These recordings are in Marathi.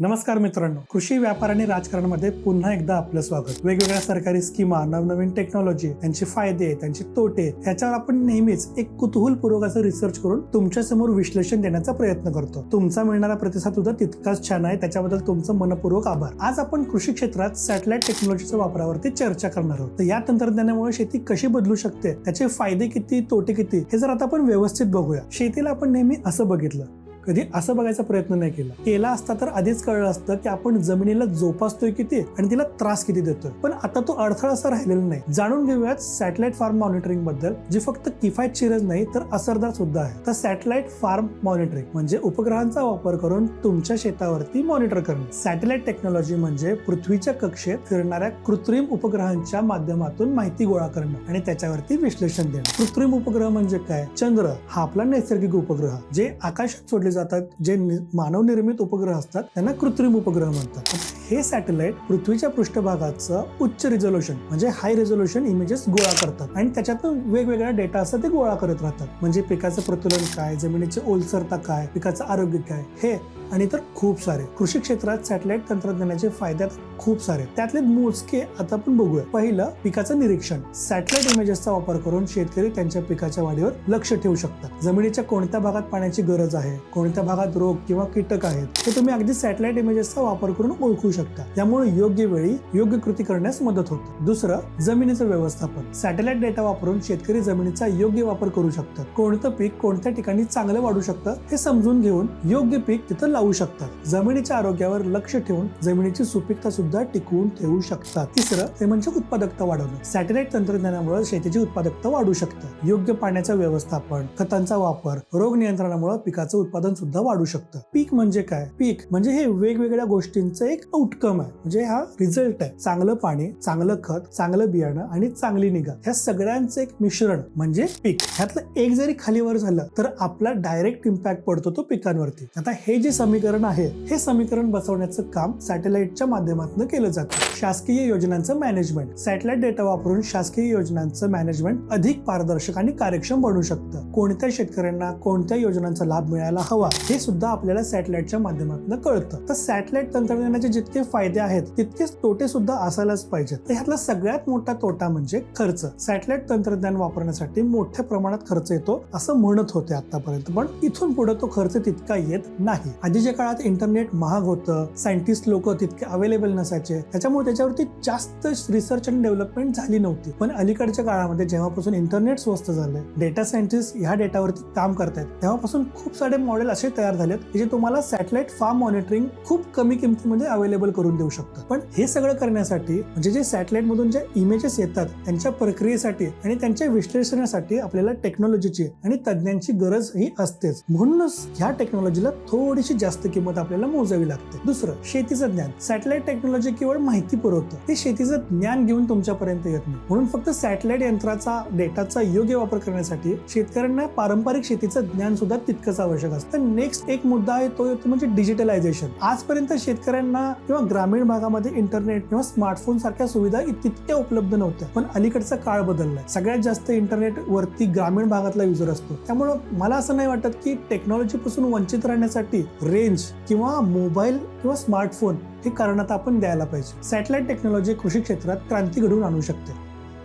नमस्कार मित्रांनो. कृषी व्यापार आणि राजकारणामध्ये पुन्हा एकदा आपलं स्वागत. वेगवेगळ्या सरकारी स्कीमा नवनवीन टेक्नॉलॉजी त्यांचे फायदे त्यांचे तोटे याच्यावर आपण नेहमीच एक कुतूहलपूर्वक असं रिसर्च करून तुमच्यासमोर विश्लेषण देण्याचा प्रयत्न करतो. तुमचा मिळणारा प्रतिसाद सुद्धा तितकाच छान आहे. त्याच्याबद्दल तुमचं मनपूर्वक आभार. आज आपण कृषी क्षेत्रात सॅटेलाइट टेक्नॉलॉजीच्या वापरावरती चर्चा करणार आहोत. तर या तंत्रज्ञानामुळे शेती कशी बदलू शकते? त्याचे फायदे किती तोटे किती? हे जर आता आपण व्यवस्थित बघूया. शेतीला आपण नेहमी असं बघितलं कधी असं बघायचा प्रयत्न नाही केला. केला असता तर आधीच कळलं असतं की आपण जमिनीला जोपासतोय किती आणि तिला त्रास किती देतोय. पण आता तो अडथळा असा राहिलेला नाही. जाणून घेऊयात सॅटेलाइट फार्म मॉनिटरिंगबद्दल जी फक्त किफायतशीरच नाही तर असरदार सुद्धा आहे. तर सॅटेलाइट फार्म मॉनिटरिंग म्हणजे उपग्रहांचा वापर करून तुमच्या शेतावरती मॉनिटर करणे. सॅटेलाइट टेक्नॉलॉजी म्हणजे पृथ्वीच्या कक्षेत फिरणाऱ्या कृत्रिम उपग्रहांच्या माध्यमातून माहिती गोळा करणं आणि त्याच्यावरती विश्लेषण देणं. कृत्रिम उपग्रह म्हणजे काय? चंद्र हा आपला नैसर्गिक उपग्रह जे आकाशात सोडले जातात जे मानवनिर्मित उपग्रह असतात त्यांना कृत्रिम उपग्रह म्हणतात. हे सॅटेलाइट पृथ्वीच्या पृष्ठभागाचं उच्च रिझोल्युशन म्हणजे हाय रिझोल्युशन इमेजेस गोळा करतात. आणि त्याच्यातून वेगवेगळा डेटा असतात ते गोळा करत राहतात. म्हणजे पिकाचं प्रतुलन काय जमिनीची ओलसरता काय पिकाचं आरोग्य काय हे आणि तर खूप सारे. कृषी क्षेत्रात सॅटेलाइट तंत्रज्ञानाचे फायद्यात खूप सारे. त्यातले मोजके आता आपण बघूया. पहिलं पिकाचं निरीक्षण. सॅटेलाइट इमेजेसचा वापर करून शेतकरी त्यांच्या पिकाच्या वाढीवर लक्ष ठेवू शकतात. जमिनीच्या कोणत्या भागात पाण्याची गरज आहे? कोणत्या भागात रोग किंवा कीटक आहेत? हे तुम्ही अगदी सॅटेलाइट इमेजेसचा वापर करून ओळखू शकता. त्यामुळे योग्य वेळी योग्य कृती करण्यास मदत होते. दुसरं जमिनीचं व्यवस्थापन. सॅटेलाइट डेटा वापरून शेतकरी जमिनीचा योग्य वापर करू शकतात. कोणतं पीक कोणत्या ठिकाणी चांगलं वाढू शकतं हे समजून घेऊन योग्य पीक तिथं लावू शकतात. जमिनीच्या आरोग्यावर लक्ष ठेवून जमिनीची सुपीकता सुद्धा टिकवून ठेवू शकतात. तिसरं ते म्हणजे उत्पादकता वाढवणं. सॅटेलाइट तंत्रज्ञानामुळे शेतीची उत्पादकता वाढू शकतं. योग्य पाण्याचं व्यवस्थापन खतांचा वापर रोग नियंत्रणामुळे पिकाचं उत्पादन सुद्धा वाढू शकतं. पीक म्हणजे काय? पीक म्हणजे हे वेगवेगळ्या गोष्टींचं एक आउटकम आहे. म्हणजे हा रिझल्ट आहे. चांगलं पाणी चांगलं खत चांगलं बियाणं आणि चांगली निगा. ह्या सगळ्यांचं एक मिश्रण म्हणजे पीक. ह्यातलं एक जरी खालीवर झालं तर आपला डायरेक्ट इम्पॅक्ट पडतो तो पिकांवरती. आता हे जे समीकरण आहे. हे समीकरण बसवण्याचं काम सॅटेलाइटच्या माध्यमातून केलं जातं. शासकीय योजनांचं मॅनेजमेंट. सॅटेलाइट डेटा वापरून शासकीय योजनांचं मॅनेजमेंट अधिक पारदर्शक आणि कार्यक्षम बनू शकतं. कोणत्या शेतकऱ्यांना कोणत्या योजनांचा लाभ मिळायला हवा हे सुद्धा आपल्याला सॅटेलाइटच्या माध्यमातून कळतं. तर सॅटेलाइट तंत्रज्ञानाचे जितके फायदे आहेत तितकेच तोटे सुद्धा असायलाच पाहिजेत. तर ह्यातला सगळ्यात मोठा तोटा म्हणजे खर्च. सॅटेलाइट तंत्रज्ञान वापरण्यासाठी मोठ्या प्रमाणात खर्च येतो असं म्हणत होते आतापर्यंत. पण इथून पुढे तो खर्च तितका येत नाही. आधीच्या काळात इंटरनेट महाग होतं. सायंटिस्ट लोक तितके अवेलेबल नसायचे. त्याच्यामुळे त्याच्यावरती जास्त रिसर्च आणि डेव्हलपमेंट झाली नव्हती. पण अलीकडच्या काळामध्ये जेव्हापासून इंटरनेट स्वस्त झालंय डेटा सायंटिस्ट ह्या डेटावरती काम करतायत तेव्हापासून खूप सारे मॉडेल असे तयार झालेत की जे तुम्हाला सॅटेलाइट फार्म मॉनिटरिंग खूप कमी किमतीमध्ये अवेलेबल करून देऊ शकतात. पण हे सगळं करण्यासाठी म्हणजे जे सॅटेलाइट मधून जे इमेजेस येतात त्यांच्या प्रक्रियेसाठी आणि त्यांच्या विश्लेषणासाठी आपल्याला टेक्नॉलॉजीची आणि तज्ज्ञांची गरज ही असतेच. म्हणूनच ह्या टेक्नॉलॉजीला थोडीशी जास्त किंमत आपल्याला मोजावी लागते. दुसरं शेतीचं ज्ञान. सॅटेलाइट टेक्नॉलॉजी केवळ माहिती पुरवतं. ते शेतीचं ज्ञान घेऊन तुमच्यापर्यंत येत नाही. म्हणून फक्त सॅटेलाइट यंत्राचा डेटाचा योग्य वापर करण्यासाठी शेतकऱ्यांना पारंपरिक शेतीचं ज्ञान सुद्धा तितकंच आवश्यक असतं. नेक्स्ट एक मुद्दा आहे तो येतो म्हणजे डिजिटलायझेशन आजपर्यंत शेतकऱ्यांना किंवा ग्रामीण भागामध्ये इंटरनेट किंवा स्मार्टफोन सारख्या सुविधा तितक्या उपलब्ध नव्हत्या. पण अलीकडचा काळ बदललाय. सगळ्यात जास्त इंटरनेट वरती ग्रामीण भागातला युजर असतो. त्यामुळं मला असं नाही वाटत की टेक्नॉलॉजी पासून वंचित राहण्यासाठी रेंज किंवा मोबाईल किंवा स्मार्टफोन हे कारणात आपण द्यायला पाहिजे. सॅटेलाइट टेक्नॉलॉजी कृषी क्षेत्रात क्रांती घडवून आणू शकते.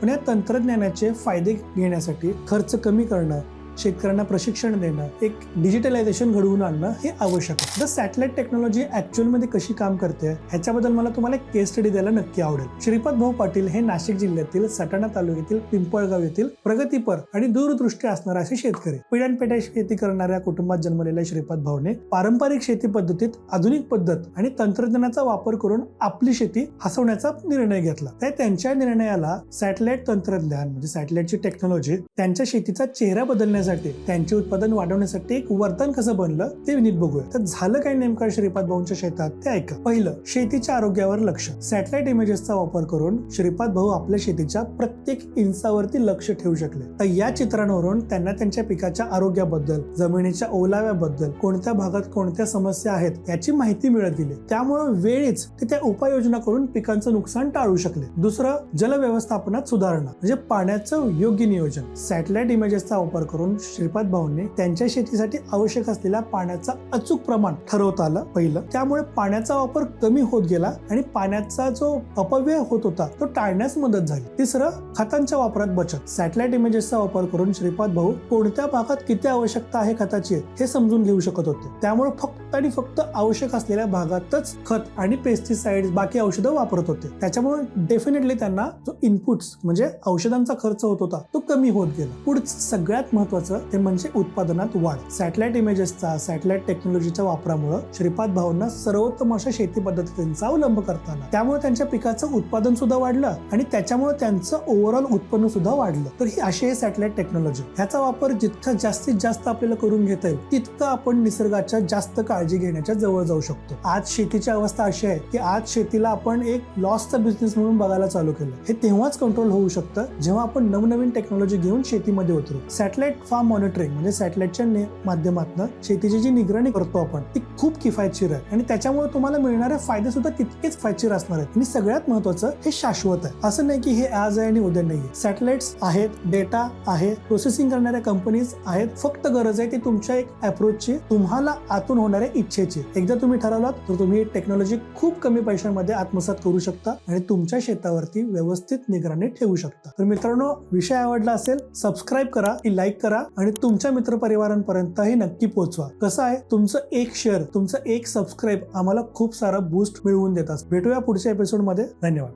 पण या तंत्रज्ञानाचे फायदे घेण्यासाठी खर्च कमी करणं शेतकऱ्यांना प्रशिक्षण देणं एक डिजिटलायझेशन घडवून आणणं हे आवश्यक आहे. तर सॅटेलाइट टेक्नॉलॉजी ऍक्च्युअलमध्ये कशी काम करते ह्याच्याबद्दल मला तुम्हाला एक केस स्टडी द्यायला नक्की आवडेल. श्रीपाद भाऊ पाटील हे नाशिक जिल्ह्यातील सटाणा तालुक्यातील पिंपळगाव येथील प्रगतीपर आणि दूरदृष्टी असणारे असे शेतकरी. पिढ्यानपिढ्या शेती करणाऱ्या कुटुंबात जन्मलेल्या श्रीपाद भाऊने पारंपरिक शेती पद्धतीत आधुनिक पद्धत आणि तंत्रज्ञानाचा वापर करून आपली शेती हसवण्याचा निर्णय घेतला. त्या त्यांच्या निर्णयाला सॅटेलाइट तंत्रज्ञान म्हणजे सॅटेलाइटची टेक्नॉलॉजी त्यांच्या शेतीचा चेहरा बदलण्यासाठी त्यांचे उत्पादन वाढवण्यासाठी एक वर्तन कसं बनलं ते नीट बघूया. तर झालं काय नेमकं श्रीपाद भाऊंच्या शेतात? ते ऐका. पहिलं शेतीच्या आरोग्यावर लक्ष. सॅटेलाइट इमेजेसचा वापर करून श्रीपाद भाऊ आपल्या शेतीच्या प्रत्येक इंचावरती लक्ष ठेवू शकले. तर या चित्रांवरून त्यांना त्यांच्या पिकाच्या आरोग्याबद्दल जमिनीच्या ओलाव्याबद्दल कोणत्या भागात कोणत्या समस्या आहेत याची माहिती मिळत गेली त्यामुळे वेळीच ते त्या उपाययोजना करून पिकांचं नुकसान टाळू शकले. दुसरं जल व्यवस्थापनात सुधारणा म्हणजे पाण्याचं योग्य नियोजन. सॅटेलाइट इमेजेसचा वापर करून करून श्रीपाद भाऊंनी त्यांच्या शेतीसाठी आवश्यक असलेल्या पाण्याचा अचूक प्रमाण ठरवता आलं पहिलं. त्यामुळे पाण्याचा वापर कमी होत गेला आणि पाण्याचा जो अपव्यय होत होता तो टाळण्यास मदत झाली. तिसरं खतांच्या वापरात बचत. सॅटेलाइट इमेजेसचा वापर करून श्रीपाद भाऊ कोणत्या भागात किती आवश्यकता आहे खताची हे समजून घेऊ शकत होते. त्यामुळे फक्त आणि फक्त आवश्यक असलेल्या भागातच खत आणि पेस्टिसाइड बाकी औषधं वापरत होते. त्याच्यामुळे डेफिनेटली त्यांना जो इनपुट्स म्हणजे औषधांचा खर्च होत होता तो कमी होत गेला. पुढचं सगळ्यात महत्वाचं ते म्हणजे उत्पादनात वाढ. सॅटेलाइट इमेजेसचा सॅटेलाइट टेक्नॉलॉजीच्या वापरामुळे श्रीपाद भाऊंना सर्वोत्तम अशा शेती पद्धतींचा अवलंब करता आला त्यामुळे त्यांच्या पिकाचं उत्पादन सुद्धा वाढलं आणि त्याच्यामुळे त्यांचं ओव्हरऑल उत्पन्न सुद्धा वाढलं. तर ही अशी आहे सॅटेलाइट टेक्नॉलॉजी ह्याचा वापर जितका जास्तीत जास्त आपल्याला करून घेता येईल तितकं आपण निसर्गाच्या जास्त काळजी घेण्याच्या जवळ जाऊ शकतो. आज शेतीची अवस्था अशी आहे की आज शेतीला आपण एक लॉसचा बिझनेस म्हणून बघायला चालू केलं. हे तेव्हाच कंट्रोल होऊ शकतं जेव्हा आपण नवनवीन टेक्नॉलॉजी घेऊन शेतीमध्ये उतरू. सॅटेलाइट फार्म मॉनिटरिंग म्हणजे सॅटेलाइटच्या माध्यमातून शेतीची जी निगराणी करतो आपण ती खूप किफायतशीर आहे. आणि त्याच्यामुळे तुम्हाला मिळणारे फायदे सुद्धा तितकेच फायदेशीर असणार आहेत. आणि सगळ्यात महत्वाचं हे शाश्वत आहे. असं नाही की हे आज आहे आणि उद्या नाही सॅटेलाइट्स आहेत डेटा आहे प्रोसेसिंग करणाऱ्या कंपनीज आहेत. फक्त गरज आहे ती तुमच्या एक अप्रोचची तुम्हाला आतून होणाऱ्या इच्छेची. एकदा तुम्ही ठरवलात तर तुम्ही टेक्नॉलॉजी खूप कमी पैशांमध्ये आत्मसात करू शकता आणि तुमच्या शेतावरती व्यवस्थित निगराणी ठेवू शकता. तर मित्रांनो विषय आवडला असेल सबस्क्राईब करा लाईक करा आणि तुमच्या मित्रपरिवारांपर्यंतही नक्की पोहोचवा. कसं आहे? तुमचं एक शेअर तुमचं एक सबस्क्राईब आम्हाला खूप सारा बूस्ट मिळवून देतात. भेटूया पुढच्या एपिसोडमध्ये धन्यवाद.